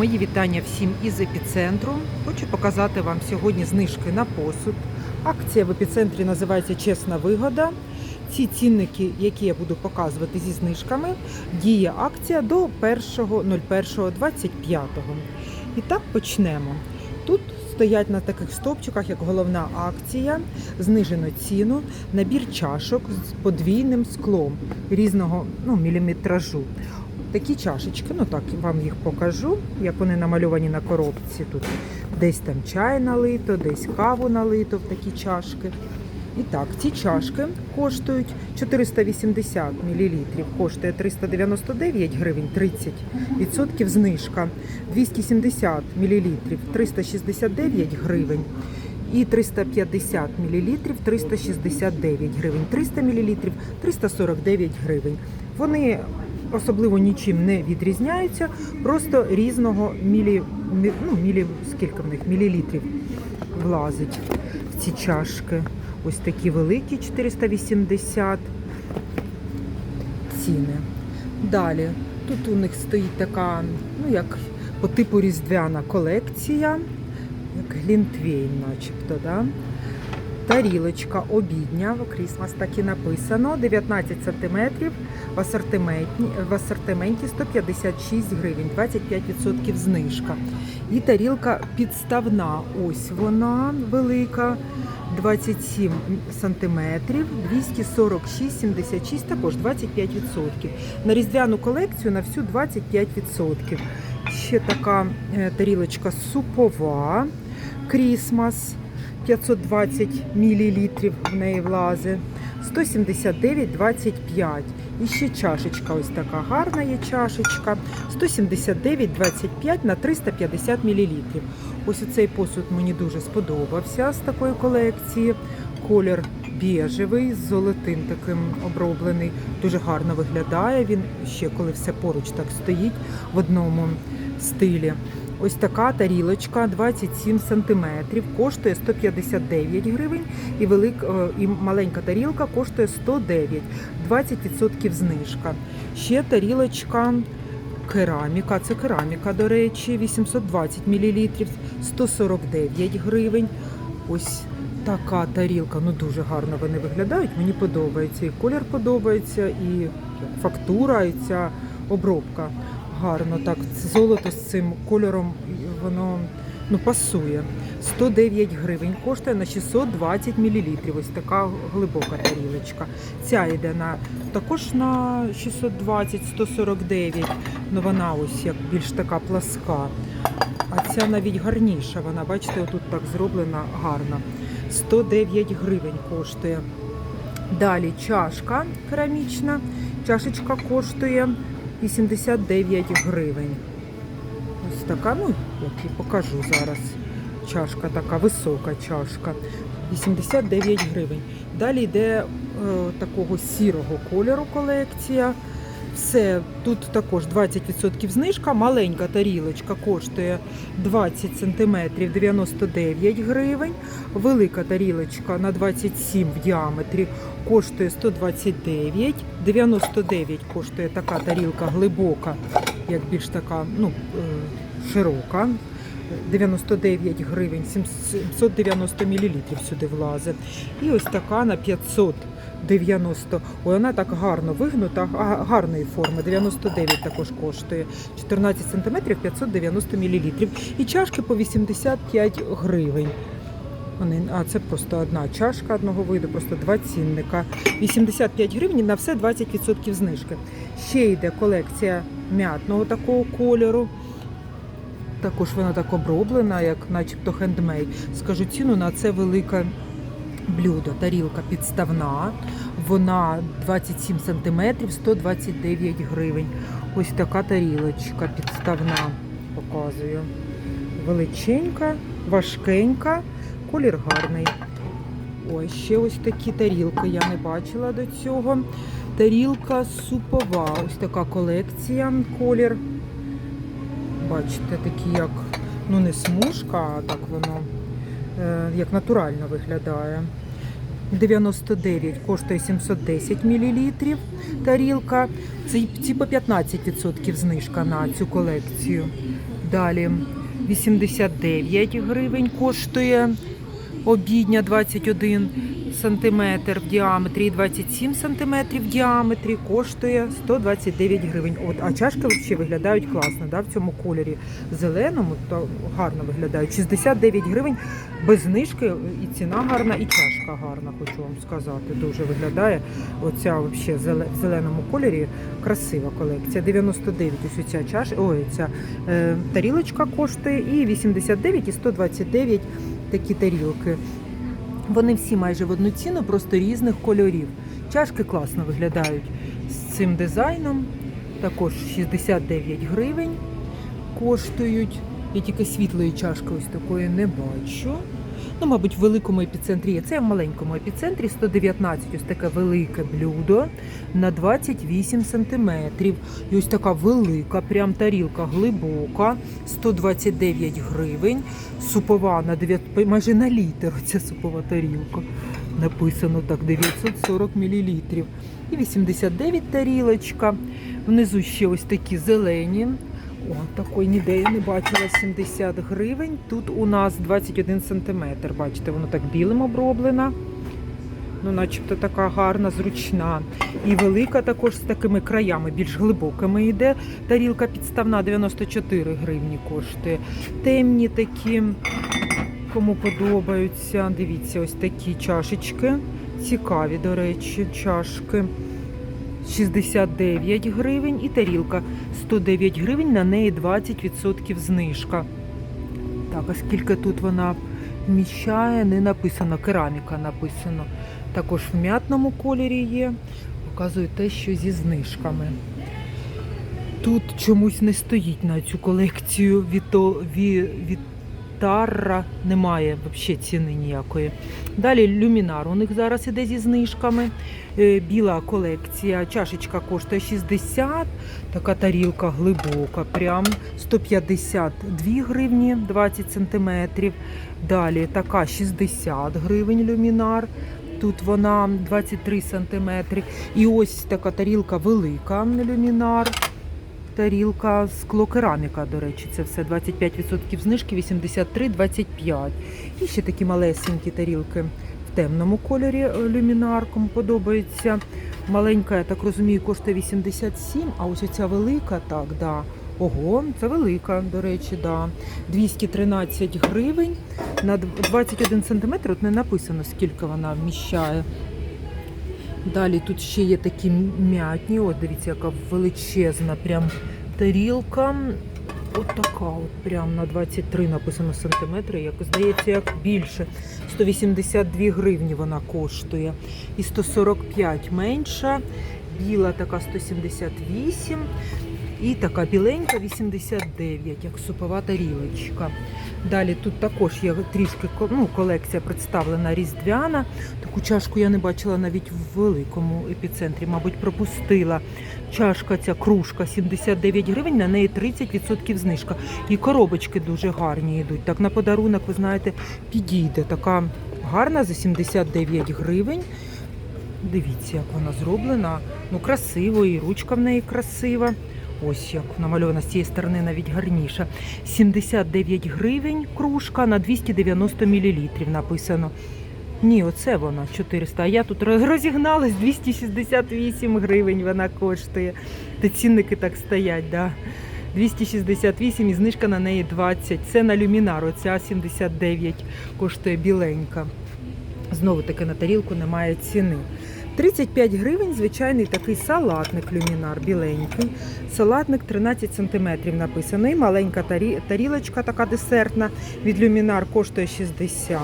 Мої вітання всім із епіцентру. Хочу показати вам сьогодні знижки на посуд. Акція в епіцентрі називається Чесна вигода. Ці цінники, які я буду показувати зі знижками, діє акція до 1.01.25. І так почнемо. Тут стоять на таких стовпчиках, як головна акція, знижено ціну, набір чашок з подвійним склом різного ну, міліметражу. Такі чашечки, ну так вам їх покажу, як вони намальовані на коробці. Тут десь там чай налито, десь каву налито в такі чашки. І так, ці чашки коштують 480 мл, коштує 399 гривень 30% знижка, 270 мл 369 гривень і 350 мл 369 гривень, 300 мл 349 гривень. Вони особливо нічим не відрізняються, просто різного мілі, ну, мілі, скільки в них мілілітрів влазить в ці чашки. Ось такі великі 480 ціни. Далі тут у них стоїть така, ну як по типу різдвяна колекція, як глінтвейн, начебто. Да? Тарілочка обідня, в Крісмас так і написано, 19 см в асортименті, в асортименті 156 гривень, 25% знижка. І тарілка підставна, ось вона велика, 27 сантиметрів, 246,76, також 25%. На різдвяну колекцію на всю 25%. Ще така е, тарілочка супова, Крісмас. 520 мл в неї влазе, 179,25. І ще чашечка, ось така гарна є чашечка, 179,25 на 350 мл. Ось цей посуд мені дуже сподобався з такої колекції. Колір біжевий, з золотим таким оброблений. Дуже гарно виглядає. Він ще коли все поруч так стоїть в одному стилі. Ось така тарілочка 27 см, коштує 159 гривень, і велик, е, і маленька тарілка коштує 109, 20% знижка. Ще тарілочка кераміка, це кераміка, до речі, 820 мл, 149 гривень. Ось така тарілка, ну дуже гарно вони виглядають. Мені подобається. І колір подобається, і фактура, і ця обробка гарно. Так, золото з цим кольором воно ну, пасує. 109 гривень коштує на 620 мл. Ось така глибока тарілочка. Ця йде на також на 620, 149. Ну вона ось як більш така пласка. А ця навіть гарніша. Вона, бачите, отут так зроблена гарно. 109 гривень коштує. Далі чашка керамічна. Чашечка коштує 89 гривень. Ось така, ну, як і покажу зараз. Чашка така, висока чашка. 89 гривень. Далі йде е, такого сірого кольору колекція. Все, тут також 20% знижка. Маленька тарілочка коштує 20 см 99 гривень. Велика тарілочка на 27 в діаметрі коштує 129. 99 коштує така тарілка глибока, як більш така ну, е, широка. 99 гривень, 790 мл сюди влазить. І ось така на 590. Ой, вона так гарно вигнута, гарної форми. 99 також коштує. 14 см 590 мл. І чашки по 85 гривень. Вони, а це просто одна чашка одного виду, просто два цінника. 85 гривень на все 20% знижки. Ще йде колекція м'ятного такого кольору. Також вона так оброблена, як начебто хендмейд. Скажу ціну на це велике блюдо. Тарілка підставна. Вона 27 см, 129 гривень. Ось така тарілочка підставна. Показую. Величенька, важкенька, колір гарний. Ось ще ось такі тарілки я не бачила до цього. Тарілка супова. Ось така колекція, колір. Бачите, такі як, ну не смужка, а так воно як натурально виглядає. 99 коштує 710 мл тарілка. Ці, ці по 15% знижка на цю колекцію. Далі 89 гривень коштує обідня 21 сантиметр в діаметрі і 27 сантиметрів в діаметрі коштує 129 гривень. От, а чашки взагалі виглядають класно, да, в цьому кольорі зеленому, то гарно виглядають. 69 гривень без знижки, і ціна гарна, і чашка гарна, хочу вам сказати. Дуже виглядає. Оця в зеленому кольорі красива колекція. 99 ось ця чаш, ой, ця е, тарілочка коштує, і 89 і 129 такі тарілки. Вони всі майже в одну ціну, просто різних кольорів. Чашки класно виглядають з цим дизайном. Також 69 гривень коштують. Я тільки світлої чашки ось такої не бачу. Ну, мабуть, в великому епіцентрі є. Це в маленькому епіцентрі 119, ось таке велике блюдо на 28 сантиметрів. І ось така велика, прям тарілка глибока, 129 гривень. Супова на 9, майже на літр ця супова тарілка. Написано так, 940 мл. І 89 тарілочка. Внизу ще ось такі зелені. О, такої ніде я не бачила 70 гривень. Тут у нас 21 сантиметр. Бачите, воно так білим оброблено. Ну, начебто така гарна, зручна. І велика також з такими краями, більш глибокими йде. Тарілка підставна 94 гривні коштує. Темні такі, кому подобаються. Дивіться, ось такі чашечки. Цікаві, до речі, чашки. 69 гривень і тарілка 109 гривень, на неї 20% знижка. Так, а скільки тут вона вміщає, не написано, кераміка написано. Також в м'ятному кольорі є. Показує те, що зі знижками. Тут чомусь не стоїть на цю колекцію Віто, Ві, Вітарра. Немає взагалі ціни ніякої. Далі люмінар у них зараз іде зі знижками. Е, Біла колекція. Чашечка коштує 60, така тарілка глибока, прям 152 гривні 20 сантиметрів. Далі така 60 гривень люмінар. Тут вона 23 сантиметри. І ось така тарілка велика люмінар. Тарілка склокераміка, до речі, це все 25% знижки, 83,25. І ще такі малесенькі тарілки в темному кольорі е, люмінар, кому подобається. Маленька, я так розумію, коштує 87, а ось оця велика, так, да. Ого, це велика, до речі, да. 213 гривень на 21 сантиметр. От не написано, скільки вона вміщає. Далі тут ще є такі м'ятні. От дивіться, яка величезна прям тарілка. От така, от прям на 23 написано сантиметри. Як здається, як більше. 182 гривні вона коштує. І 145 менша. Біла така 178. І така біленька 89, як супова тарілочка. Далі тут також є трішки ну, колекція представлена різдвяна. Таку чашку я не бачила навіть в великому епіцентрі, мабуть, пропустила. Чашка ця кружка 79 гривень, на неї 30% знижка. І коробочки дуже гарні йдуть. Так на подарунок, ви знаєте, підійде. Така гарна за 79 гривень. Дивіться, як вона зроблена. Ну, красиво, і ручка в неї красива. Ось як намальована з цієї сторони навіть гарніша. 79 гривень кружка на 290 мл написано. Ні, оце вона 400. А я тут розігналась 268 гривень вона коштує. Та цінники так стоять, да. 268 і знижка на неї 20. Це на люмінар, оця 79 коштує біленька. Знову таки на тарілку немає ціни. 35 гривень звичайний такий салатник люмінар біленький. Салатник 13 см написаний. Маленька тарі... тарілочка така десертна. Від люмінар коштує 60.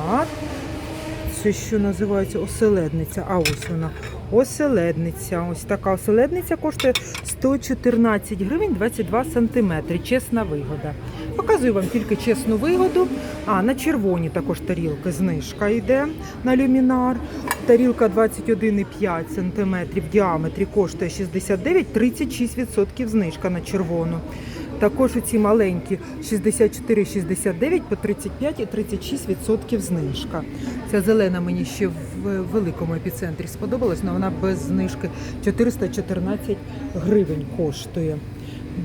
Це що називається оселедниця. А ось вона. Оселедниця. Ось така оселедниця коштує 114 гривень 22 сантиметри. Чесна вигода. Показую вам тільки чесну вигоду. А, на червоні також тарілки знижка йде на люмінар. Тарілка 21,5 см в діаметрі коштує 69, 36% знижка на червону. Також оці маленькі 64,69 по 35 і 36 відсотків знижка. Ця зелена мені ще в великому епіцентрі сподобалась, але вона без знижки 414 гривень коштує.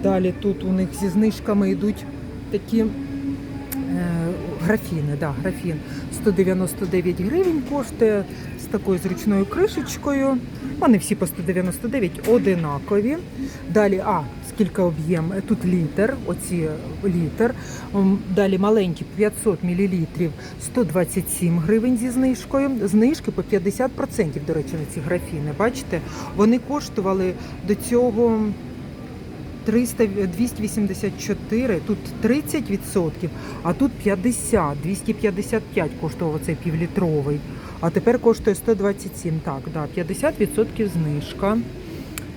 Далі тут у них зі знижками йдуть такі е, графіни. Да, графін 199 гривень коштує такою зручною кришечкою. Вони всі по 199 одинакові. Далі, а, скільки об'єм? Тут літр, оці літр. Далі маленькі 500 мл 127 гривень зі знижкою. Знижки по 50%, до речі, на ці графіни. Бачите? Вони коштували до цього 300, 284, тут 30%, а тут 50, 255 коштував цей півлітровий. А тепер коштує 127. Так, да, 50% знижка.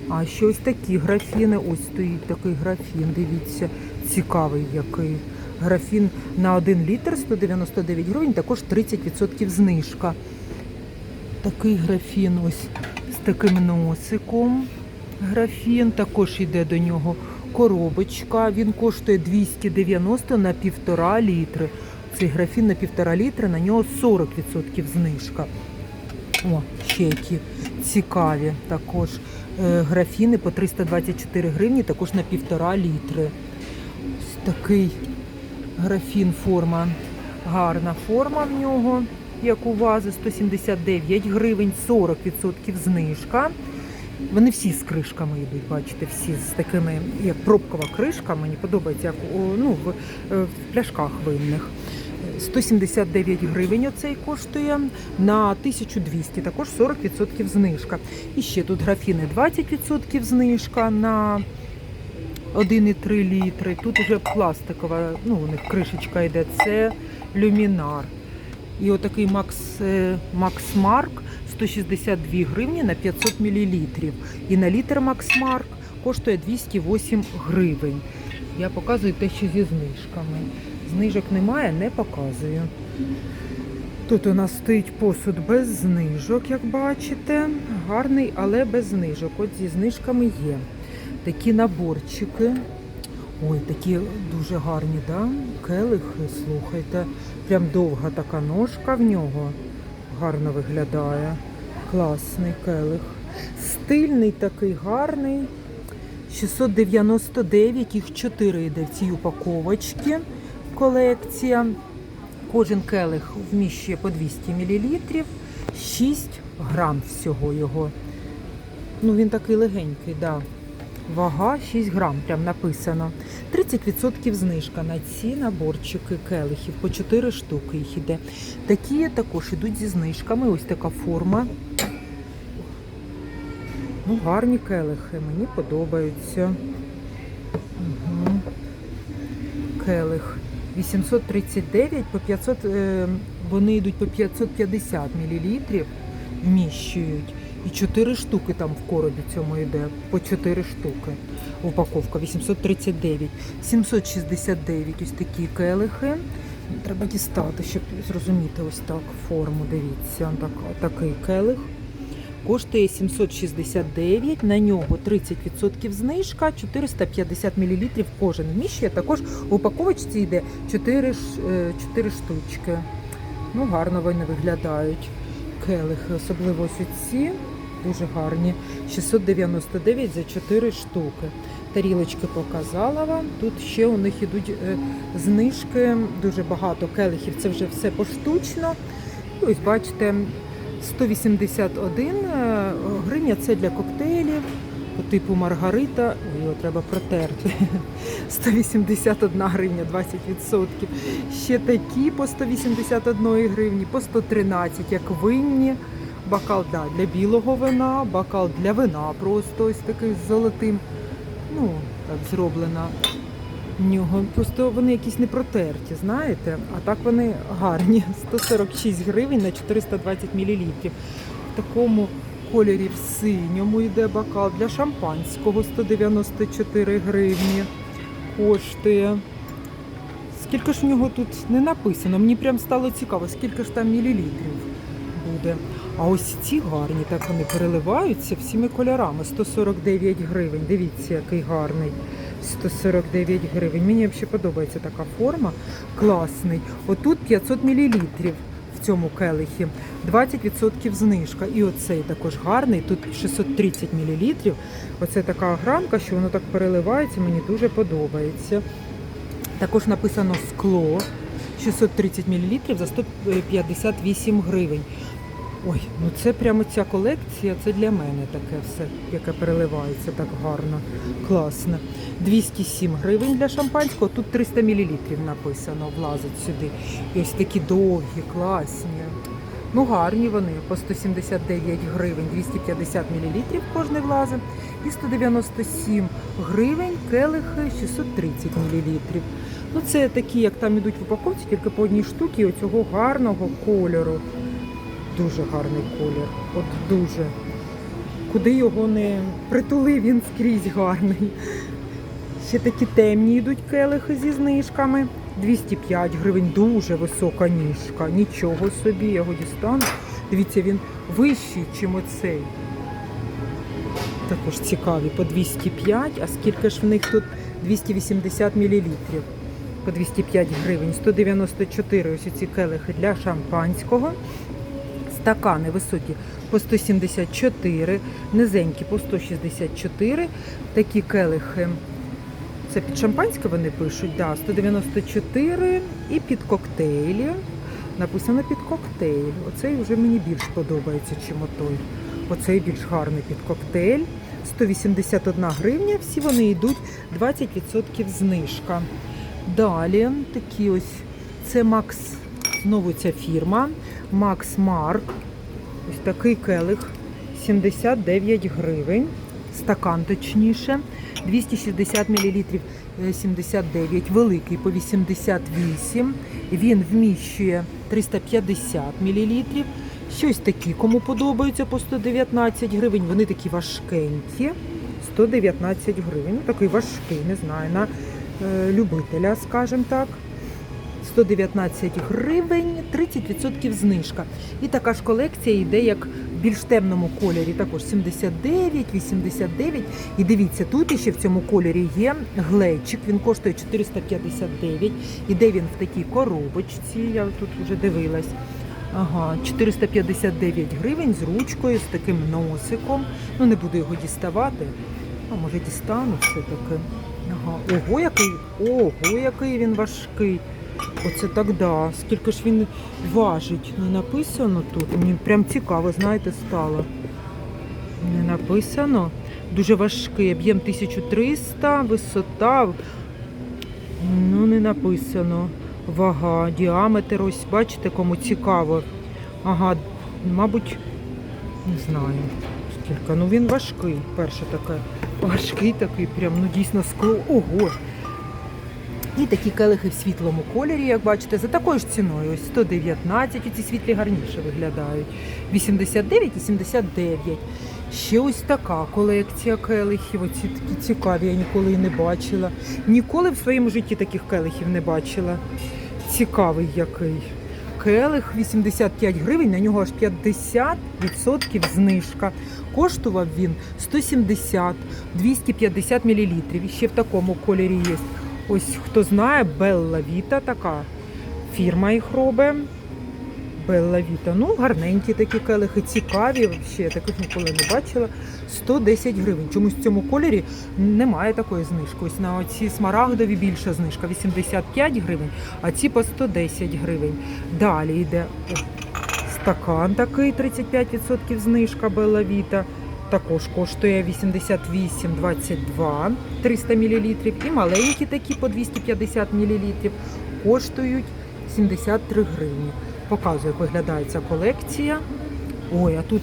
А ще ось такі графіни. Ось стоїть такий графін. Дивіться, цікавий який. Графін на 1 літр 199 гривень, також 30% знижка. Такий графін ось з таким носиком. Графін також йде до нього коробочка. Він коштує 290 на півтора літри. Цей графін на півтора літри, на нього 40% знижка. О, ще які цікаві також е, графіни по 324 гривні, також на півтора літри. Ось такий графін форма, гарна форма в нього, як у вази, 179 гривень, 40% знижка. Вони всі з кришками йдуть, бачите, всі з такими, як пробкова кришка, мені подобається, як ну, в, е, в пляшках винних. 179 гривень оцей коштує на 1200, також 40% знижка. І ще тут графіни 20% знижка на 1,3 літри. Тут вже пластикова, ну у них кришечка йде, це люмінар. І отакий Макс, е, Макс Марк 162 гривні на 500 мл. І на літр Макс Марк коштує 208 гривень. Я показую те, що зі знижками. Знижок немає, не показую. Тут у нас стоїть посуд без знижок, як бачите. Гарний, але без знижок. От зі знижками є. Такі наборчики. Ой, такі дуже гарні, да? Келихи, слухайте. Прям довга така ножка в нього. Гарно виглядає. Класний келих. Стильний такий гарний. 699, їх 4 йде в цій упаковочці. Колекція. Кожен келих вміщує по 200 мл. 6 грам всього його. Ну, він такий легенький, да. Вага 6 грам, прям написано. 30% знижка на ці наборчики келихів, по 4 штуки їх іде. Такі також ідуть зі знижками. Ось така форма. Ну, гарні келихи, мені подобаються. Угу. Келих 839 по 500, е, вони йдуть по 550 мл, вміщують. І 4 штуки там в коробі цьому йде. По 4 штуки. Упаковка 839. 769 ось такі келихи. Треба дістати, щоб зрозуміти ось так форму. Дивіться, так, такий келих. Коштує 769, на нього 30% знижка, 450 мл кожен вміщує. Також в упаковочці йде 4, е, 4 штучки. Ну, гарно вони виглядають. Келихи, особливо ось ці, дуже гарні. 699 за 4 штуки. Тарілочки показала вам. Тут ще у них ідуть е, знижки, дуже багато келихів. Це вже все поштучно. І ось бачите, 181 е, гривня це для коктейлів типу Маргарита. Його треба протерти. 181 гривня 20%. Ще такі по 181 гривні, по 113, як винні. Бокал да, для білого вина, бокал для вина просто ось такий з золотим. Ну, так зроблено в нього. Просто вони якісь не протерті, знаєте, а так вони гарні. 146 гривень на 420 мл. В такому кольорі в синьому йде бокал для шампанського 194 гривні коштує. Скільки ж у нього тут не написано? Мені прям стало цікаво, скільки ж там мілілітрів буде. А ось ці гарні, так вони переливаються всіми кольорами. 149 гривень. Дивіться, який гарний. 149 гривень. Мені взагалі подобається така форма. Класний. Отут 500 мл в цьому келихі. 20% знижка. І оцей також гарний. Тут 630 мл. Оце така гранка, що воно так переливається. Мені дуже подобається. Також написано скло 630 мл за 158 гривень. Ой, ну це прямо ця колекція, це для мене таке все, яке переливається так гарно, класно. 207 гривень для шампанського, тут 300 мл написано, влазить сюди. І ось такі довгі, класні. Ну, гарні вони, по 179 гривень, 250 мл кожний влазить. І 197 гривень келихи 630 мл. Ну, це такі, як там ідуть в упаковці, тільки по одній штуці оцього гарного кольору. Дуже гарний колір. От дуже. Куди його не притули, він скрізь гарний. Ще такі темні йдуть келихи зі знижками. 205 гривень, дуже висока ніжка. Нічого собі, я його дістану. Дивіться, він вищий, ніж оцей. Також цікаві по 205, а скільки ж в них тут 280 мл. По 205 гривень, 194 ось ці келихи для шампанського. Стакани високі по 174, низенькі по 164. Такі келихи. Це під шампанське вони пишуть, да, 194 і під коктейлі. Написано під коктейль. Оцей вже мені більш подобається, чим отой. Оцей більш гарний під коктейль. 181 гривня. Всі вони йдуть 20% знижка. Далі такі ось це Макс, знову ця фірма. Макс Марк. Ось такий келих 79 гривень. Стакан точніше. 260 мл 79, великий по 88. Він вміщує 350 мл. Щось такі, кому подобаються по 119 гривень. Вони такі важкенькі. 119 гривень. Ну, такий важкий, не знаю, на е, любителя, скажімо так. 119 гривень, 30% знижка. І така ж колекція йде як в більш темному кольорі, також 79, 89. І дивіться, тут ще в цьому кольорі є глечик, він коштує 459. Іде він в такій коробочці, я тут вже дивилась. Ага, 459 гривень з ручкою, з таким носиком. Ну, не буду його діставати. А може дістану все-таки. Ага, ого, який, ого, який він важкий. Оце так да. Скільки ж він важить? Не написано тут. Мені прям цікаво, знаєте, стало. Не написано. Дуже важкий. Об'єм 1300, висота. Ну, не написано. Вага, діаметр. Ось, бачите, кому цікаво. Ага, мабуть, не знаю. Скільки. Ну він важкий. Перше таке. Важкий такий, прям, ну дійсно скло. Ого! І такі келихи в світлому кольорі, як бачите, за такою ж ціною. Ось 119, ці світлі гарніше виглядають. 89 і 79. Ще ось така колекція келихів. Оці такі цікаві, я ніколи і не бачила. Ніколи в своєму житті таких келихів не бачила. Цікавий який. Келих 85 гривень, на нього аж 50% знижка. Коштував він 170, 250 мл. Ще в такому кольорі є. Ось хто знає, Белла Віта така фірма їх робить. Белла Віта. Ну, гарненькі такі келихи, цікаві. Ще я таких ніколи не бачила. 110 гривень. Чомусь в цьому кольорі немає такої знижки. Ось на оці смарагдові більша знижка 85 гривень, а ці по 110 гривень. Далі йде стакан такий 35% знижка Белла Віта. Також коштує 88,22 300 мл. І маленькі такі по 250 мл коштують 73 гривні. Показую, як виглядає колекція. Ой, а тут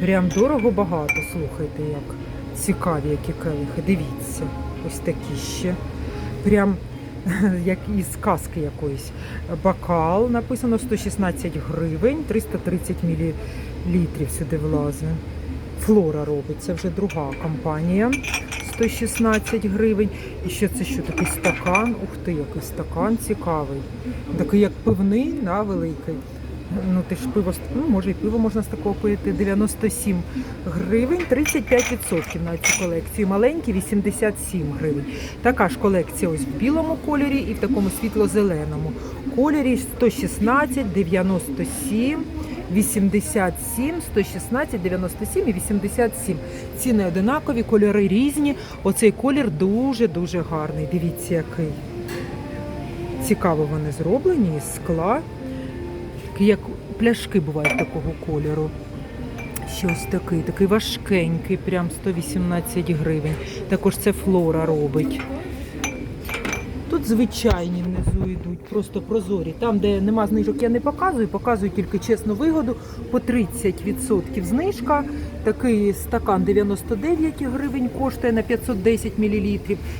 прям дорого багато. Слухайте, як цікаві, які келихи. Дивіться, ось такі ще. Прям як із казки якоїсь. Бокал написано 116 гривень, 330 мл сюди влазить. Флора робить, це вже друга компанія. 116 гривень. І ще це що такий стакан. Ух ти, який стакан цікавий. Такий як пивний, да, великий. Ну, ти ж пиво, ну, може і пиво можна з такого пити. 97 гривень, 35% на цю колекцію. Маленькі 87 гривень. Така ж колекція ось в білому кольорі і в такому світло-зеленому кольорі 116, 97, 87, 116, 97 і 87. Ціни одинакові, кольори різні. Оцей колір дуже-дуже гарний. Дивіться, який. Цікаво вони зроблені із скла. Як пляшки бувають такого кольору. Щось такий, такий важкенький, прям 118 гривень. Також це флора робить. Тут звичайні внизу йдуть, просто прозорі. Там, де нема знижок, я не показую, показую тільки чесну вигоду. По 30% знижка. Такий стакан 99 гривень коштує на 510 мл.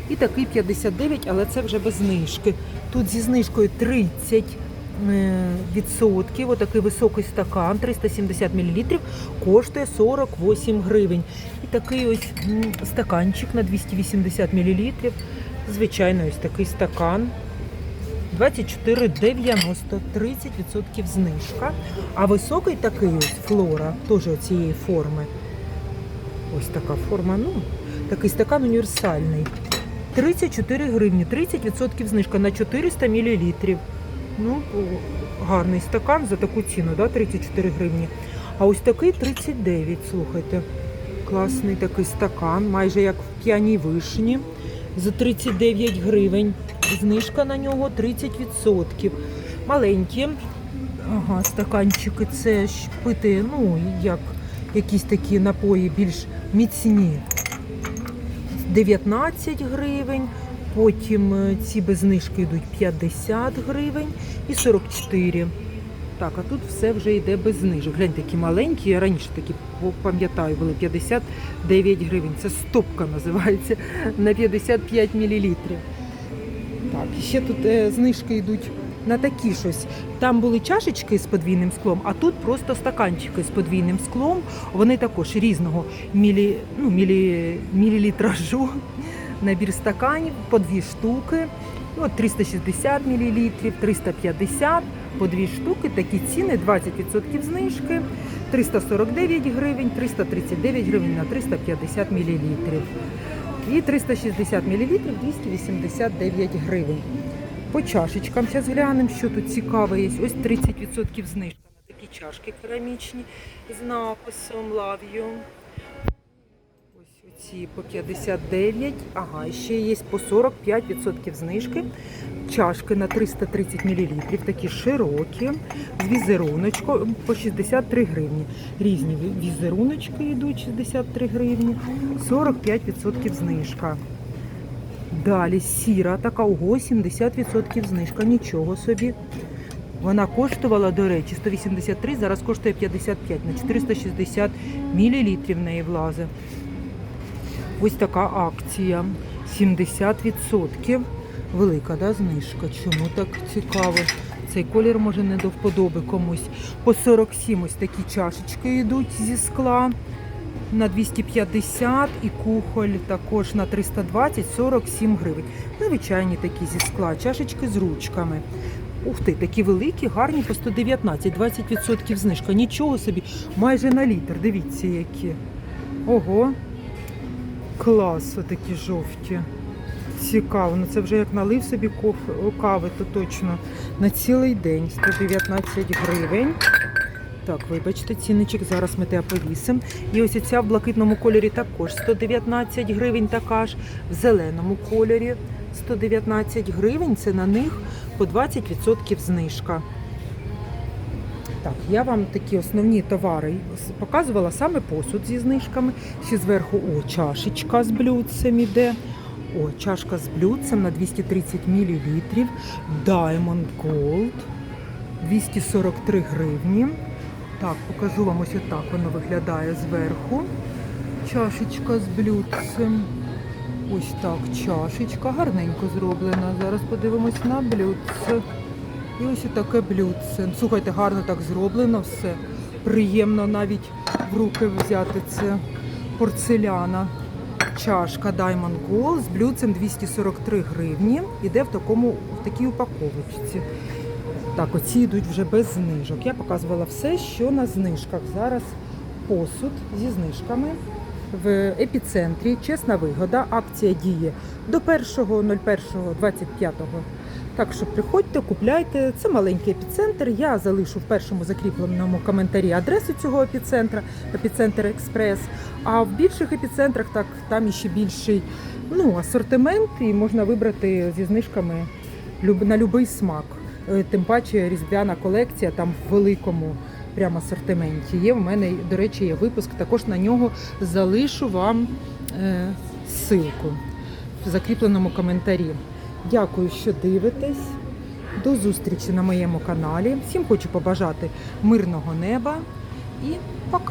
І такий 59, але це вже без знижки. Тут зі знижкою 30 е, відсотків. Отакий високий стакан 370 мл коштує 48 гривень. І такий ось стаканчик на 280 мл. Звичайно, ось такий стакан. 24,90, 30% знижка. А високий такий ось флора, теж цієї форми. Ось така форма, ну, такий стакан універсальний. 34 гривні, 30% знижка на 400 мл. Ну, гарний стакан за таку ціну, да, 34 гривні. А ось такий 39, слухайте. Класний такий стакан, майже як в п'яній вишні. За 39 гривень. Знижка на нього 30%. Маленькі. Ага, стаканчики це ж пити, ну, як якісь такі напої більш міцні. 19 гривень. Потім е, ці без знижки йдуть 50 гривень і 44. Так, а тут все вже йде без знижок. Гляньте, такі маленькі, я раніше такі пам'ятаю, були 59 гривень. Це стопка називається на 55 мл. Так, ще тут е, знижки йдуть на такі щось. Там були чашечки з подвійним склом, а тут просто стаканчики з подвійним склом. Вони також різного мілі, ну, мілі, мілілітражу. Набір стаканів по дві штуки. От 360 мл, 350 по дві штуки. Такі ціни 20% знижки. 349 гривень, 339 гривень на 350 мл. І 360 мл 289 гривень. По чашечкам зараз глянемо, що тут цікаве є. Ось 30% знижка на такі чашки керамічні з написом Love You. Оці по 59. Ага, ще є по 45% знижки. Чашки на 330 мл, такі широкі, з візеруночком по 63 гривні. Різні візеруночки йдуть 63 гривні, 45% знижка. Далі сіра, така ого, 70% знижка, нічого собі. Вона коштувала, до речі, 183, зараз коштує 55 на 460 мл в неї влазить. Ось така акція. 70%. Велика да, знижка. Чому так цікаво? Цей колір може не до вподоби комусь. По 47 ось такі чашечки йдуть зі скла. На 250 і кухоль також на 320 47 гривень. Звичайні такі зі скла, чашечки з ручками. Ух ти, такі великі, гарні по 119, 20% знижка. Нічого собі, майже на літр. Дивіться, які. Ого. Клас, отакі жовті. Цікаво. Ну це вже як налив собі кави, то точно на цілий день 119 гривень. Так, вибачте, цінничок, зараз ми тебе повісимо. І ось ця в блакитному кольорі також 119 гривень така ж, в зеленому кольорі 119 гривень. Це на них по 20% знижка. Так, я вам такі основні товари показувала саме посуд зі знижками. Ще зверху о, чашечка з блюдцем іде. О, чашка з блюдцем на 230 мл. Diamond Gold 243 гривні. Так, покажу вам ось отак воно виглядає зверху. Чашечка з блюдцем. Ось так чашечка, гарненько зроблена. Зараз подивимось на блюдце. І ось таке блюдце. Слухайте, гарно так зроблено все. Приємно навіть в руки взяти це порцеляна. Чашка Diamond Gold з блюдцем 243 гривні. Іде в такому в такій упаковочці. Так, оці йдуть вже без знижок. Я показувала все, що на знижках. Зараз посуд зі знижками в епіцентрі. Чесна вигода. Акція діє до 1.01.25. Так що приходьте, купляйте. Це маленький епіцентр. Я залишу в першому закріпленому коментарі адресу цього епіцентра, епіцентр Експрес. А в більших епіцентрах так там іще більший ну, асортимент, і можна вибрати зі знижками на будь-який смак. Е, Тим паче різдвяна колекція там в великому прямо асортименті. Є в мене, до речі, є випуск. Також на нього залишу вам е, ссылку в закріпленому коментарі. Дякую, що дивитесь. До зустрічі на моєму каналі. Всім хочу побажати мирного неба і пока!